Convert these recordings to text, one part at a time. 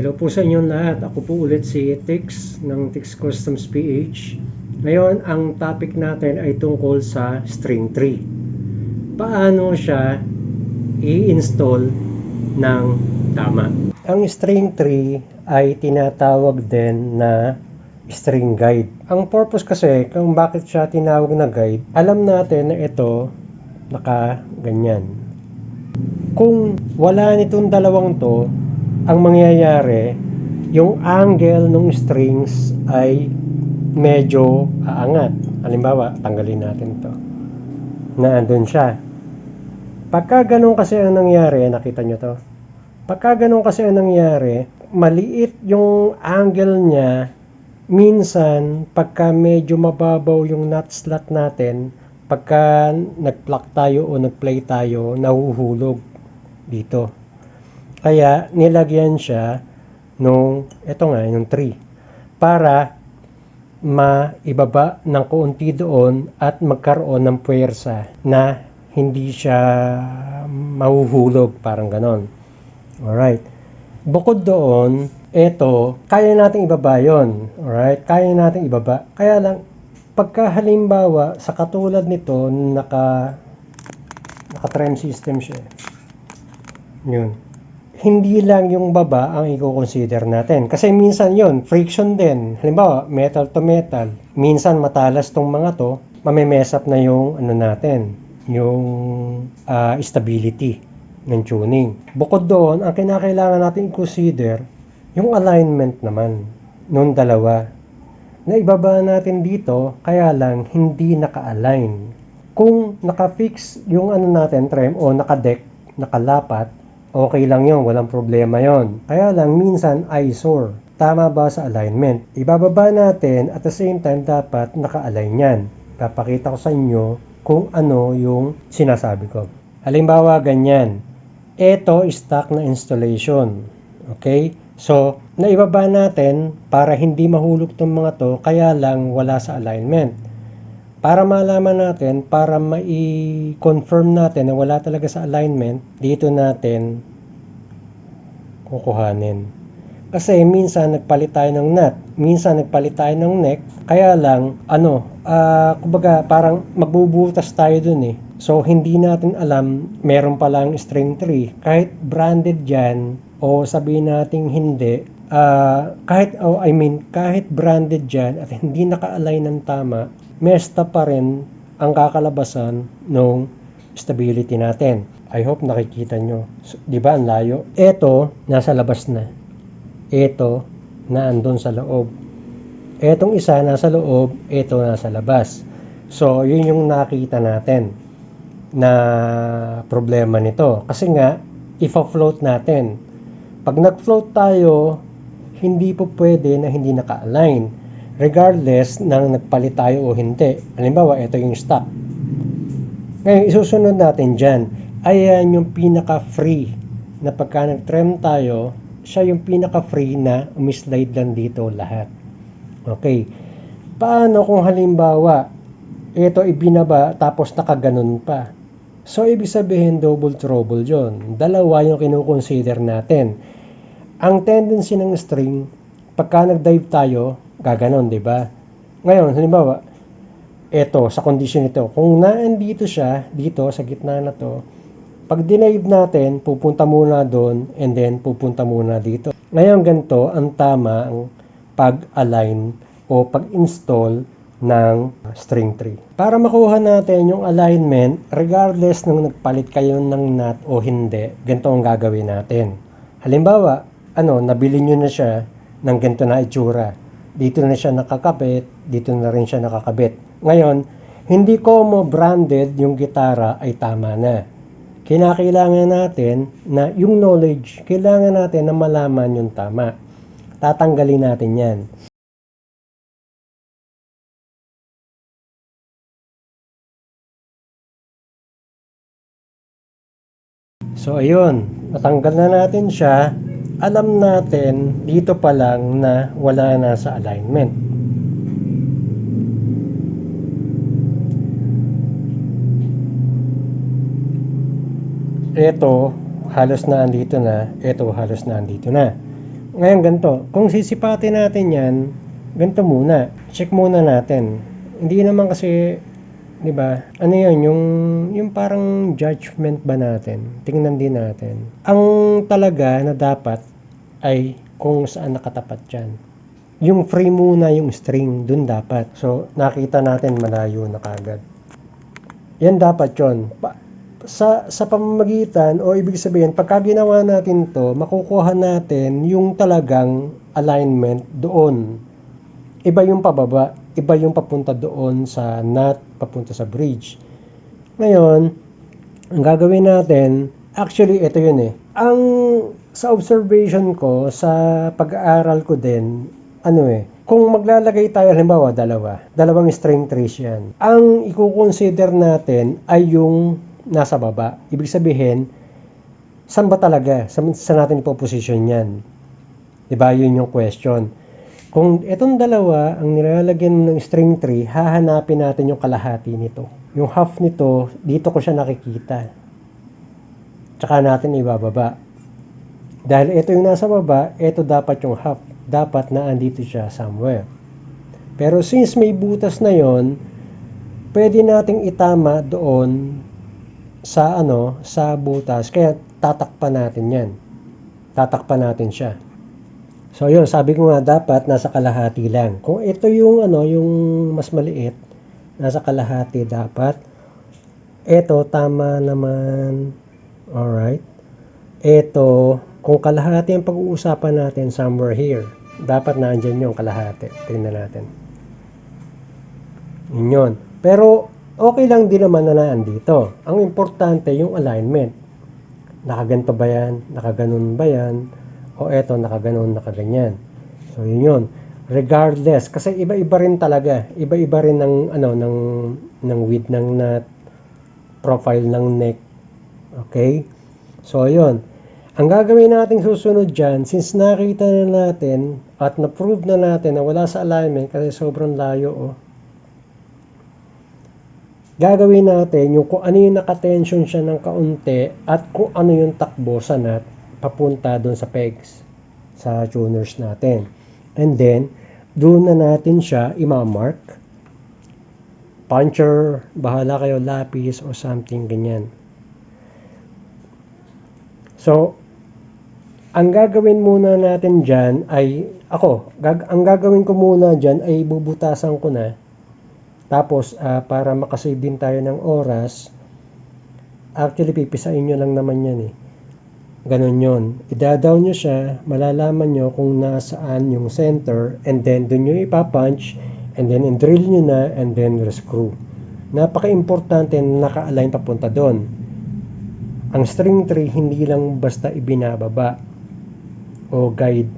Hello po sa inyong lahat. Ako po ulit si Tix ng Tix Customs PH. Ngayon, ang topic natin ay tungkol sa string tree. Paano siya i-install ng tama? Ang string tree ay tinatawag din na string guide. Ang purpose kasi kung bakit siya tinawag na guide, alam natin na ito naka ganyan. Kung wala nitong dalawang to, ang mangyayari, yung angle ng strings ay medyo aangat. Halimbawa, tanggalin natin to. Na andun siya. Pagka ganun kasi ang nangyari, nakita nyo to? Pagka ganun kasi ang nangyari, maliit yung angle niya, minsan, pagka medyo mababaw yung nut slot natin, pagka nag-pluck tayo o nag-play tayo, nahuhulog dito. Kaya nilagyan siya nung ito nga yung tree para maibaba ng kaunti doon at magkaroon ng puwersa na hindi siya mahuhulog parang ganon. Alright. Bukod doon, ito, kaya nating ibaba yun. Alright? Kaya nating ibaba. Kaya lang, pagka halimbawa, sa katulad nito, naka, naka-trim system siya. Yun hindi lang yung baba ang i-consider natin. Kasi minsan yon friction din. Halimbawa, metal to metal. Minsan matalas tong mga to, mamemess up na yung ano natin, yung uh, stability ng tuning. Bukod doon, ang kinakailangan natin i-consider, yung alignment naman nung dalawa. Na ibaba natin dito, kaya lang hindi naka-align. Kung naka-fix yung ano natin, trim o naka-deck, nakalapat, okay lang yon, walang problema yon. Kaya lang minsan eyesore. Tama ba sa alignment? Ibababa natin at the same time dapat naka-align yan. Papakita ko sa inyo kung ano yung sinasabi ko. Halimbawa ganyan. Ito stock na installation. Okay? So, naibaba natin para hindi mahulog tong mga to kaya lang wala sa alignment. Para malaman natin, para mai-confirm natin na wala talaga sa alignment, dito natin kukuhanin. Kasi minsan nagpalit tayo ng nut, minsan nagpalit tayo ng neck, kaya lang, ano, uh, kumbaga parang magbubutas tayo dun eh. So, hindi natin alam, meron palang string tree. Kahit branded yan, o sabihin natin hindi, uh, kahit, oh, I mean, kahit branded dyan at hindi naka-align ng tama, mesta pa rin ang kakalabasan ng stability natin. I hope nakikita nyo. So, di ba ang layo? Ito, nasa labas na. Ito, na andun sa loob. Etong isa nasa loob, ito nasa labas. So, yun yung nakita natin na problema nito. Kasi nga, if-float natin. Pag nag-float tayo, hindi po pwede na hindi naka-align regardless ng nagpalit tayo o hindi. Halimbawa, ito yung stock. Ngayon, isusunod natin dyan. Ayan yung pinaka-free na pagka nag-trim tayo, siya yung pinaka-free na umislide lang dito lahat. Okay. Paano kung halimbawa, ito ibinaba tapos nakaganon pa? So, ibig sabihin double trouble yon. Dalawa yung kinukonsider natin. Ang tendency ng string, pagka nag-dive tayo, gaganon, di ba? Ngayon, halimbawa, eto, sa condition ito, kung naandito siya, dito, sa gitna na to, pag dinive natin, pupunta muna doon, and then pupunta muna dito. Ngayon, ganito, ang tama ang pag-align o pag-install ng string tree. Para makuha natin yung alignment, regardless nung nagpalit kayo ng nut o hindi, ganito ang gagawin natin. Halimbawa, ano, nabili nyo na siya ng ganito na itsura dito na siya nakakabit, dito na rin siya nakakabit. Ngayon, hindi ko mo branded yung gitara ay tama na. Kinakailangan natin na yung knowledge, kailangan natin na malaman yung tama. Tatanggalin natin yan. So ayun, natanggal na natin siya alam natin dito pa lang na wala na sa alignment. Ito, halos na andito na. Ito, halos na andito na. Ngayon ganito, kung sisipatin natin yan, ganito muna. Check muna natin. Hindi naman kasi, di ba, ano yun, yung, yung parang judgment ba natin? Tingnan din natin. Ang talaga na dapat ay kung saan nakatapat yan. Yung free muna yung string, dun dapat. So, nakita natin malayo na kagad. Yan dapat yon. Sa sa pamamagitan o ibig sabihin pagka ginawa natin to makukuha natin yung talagang alignment doon iba yung pababa iba yung papunta doon sa nut papunta sa bridge ngayon ang gagawin natin actually ito yun eh ang sa observation ko sa pag-aaral ko din ano eh kung maglalagay tayo halimbawa dalawa dalawang string trees yan ang i-consider natin ay yung nasa baba. Ibig sabihin, saan ba talaga? Saan, saan natin ipoposition yan? Diba? Yun yung question. Kung itong dalawa ang nilalagyan ng string tree, hahanapin natin yung kalahati nito. Yung half nito, dito ko siya nakikita. Tsaka natin ibababa. Dahil ito yung nasa baba, ito dapat yung half. Dapat na andito siya somewhere. Pero since may butas na yon, pwede nating itama doon sa ano, sa butas. Kaya tatakpan natin 'yan. Tatakpan natin siya. So yun, sabi ko nga dapat nasa kalahati lang. Kung ito yung ano, yung mas maliit, nasa kalahati dapat. Ito tama naman. Alright. Ito, kung kalahati ang pag-uusapan natin somewhere here, dapat nandiyan yung kalahati. Tingnan natin. Yun. Pero okay lang din naman na nandito. Ang importante yung alignment. Nakaganto ba yan? Nakaganon ba yan? O eto, nakaganon, nakaganyan. So, yun yun. Regardless, kasi iba-iba rin talaga. Iba-iba rin ng, ano, ng, ng width ng nut, profile ng neck. Okay? So, yun. Ang gagawin nating susunod dyan, since nakita na natin at na-prove na natin na wala sa alignment kasi sobrang layo, oh, gagawin natin yung kung ano yung nakatension siya ng kaunti at kung ano yung takbo sa nut papunta doon sa pegs sa tuners natin. And then, doon na natin siya imamark. Puncher, bahala kayo, lapis o something ganyan. So, ang gagawin muna natin dyan ay, ako, gag ang gagawin ko muna dyan ay bubutasan ko na tapos, uh, para makasave din tayo ng oras, actually, pipisain nyo lang naman yan eh. Ganon yon. Ida-down nyo siya, malalaman nyo kung nasaan yung center, and then dun nyo ipapunch, and then drill nyo na, and then screw. Napaka-importante na naka-align papunta doon. Ang string tree, hindi lang basta ibinababa o guide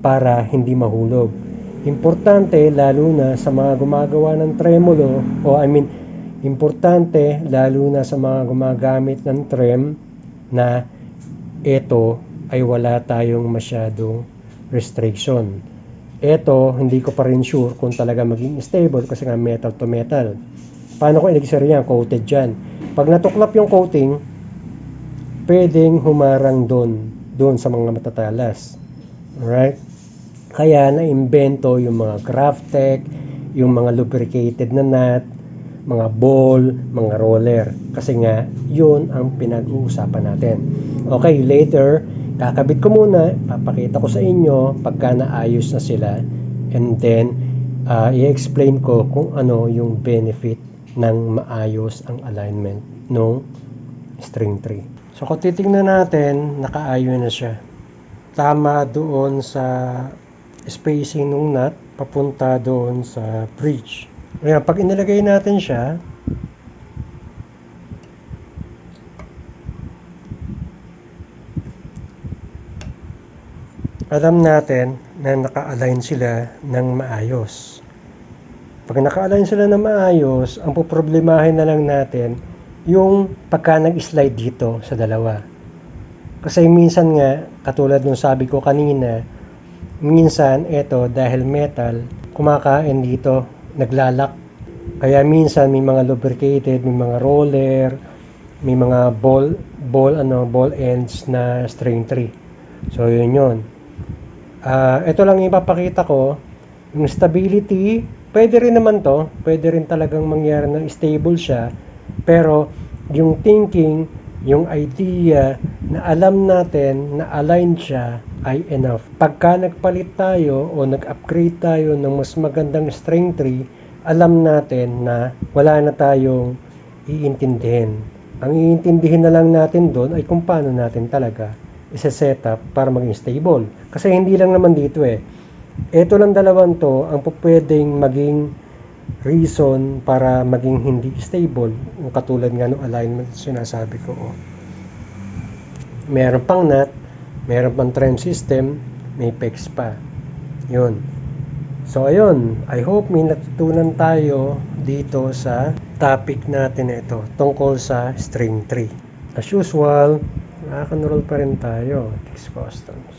para hindi mahulog Importante lalo na sa mga gumagawa ng tremolo o I mean importante lalo na sa mga gumagamit ng trem na ito ay wala tayong masyadong restriction. Ito, hindi ko pa rin sure kung talaga maging stable kasi nga metal to metal. Paano ko iligser yan? Coated dyan. Pag natuklap yung coating, pwedeng humarang doon, doon sa mga matatalas. Alright? Kaya na-imbento yung mga Graphtec, yung mga lubricated na nut, mga ball, mga roller. Kasi nga, yun ang pinag-uusapan natin. Okay, later, kakabit ko muna, papakita ko sa inyo pagka naayos na sila. And then, uh, i-explain ko kung ano yung benefit ng maayos ang alignment ng string tree. So kung titingnan natin, nakaayon na siya. Tama doon sa spacing ng nut papunta doon sa bridge. Kaya pag inilagay natin siya, alam natin na naka-align sila ng maayos. Pag naka-align sila ng maayos, ang poproblemahin na lang natin yung pagka nag-slide dito sa dalawa. Kasi minsan nga, katulad nung sabi ko kanina, minsan ito dahil metal kumakain dito naglalak kaya minsan may mga lubricated may mga roller may mga ball ball ano ball ends na string tree so yun yun Ah, ito lang yung ipapakita ko. Yung stability, pwede rin naman to. Pwede rin talagang mangyari na stable siya. Pero yung thinking, yung idea na alam natin na aligned siya ay enough. Pagka nagpalit tayo o nag-upgrade tayo ng mas magandang string tree, alam natin na wala na tayong iintindihin. Ang iintindihin na lang natin doon ay kung paano natin talaga isa-set up para maging stable. Kasi hindi lang naman dito eh. Ito lang dalawang to ang pwedeng maging reason para maging hindi stable. Katulad nga ng alignment sinasabi ko. Oh. Meron pang nut, meron pang trend system, may pegs pa. Yun. So ayun, I hope may natutunan tayo dito sa topic natin na ito tungkol sa string tree. As usual, nakaka-enroll pa rin tayo, Tix Customs.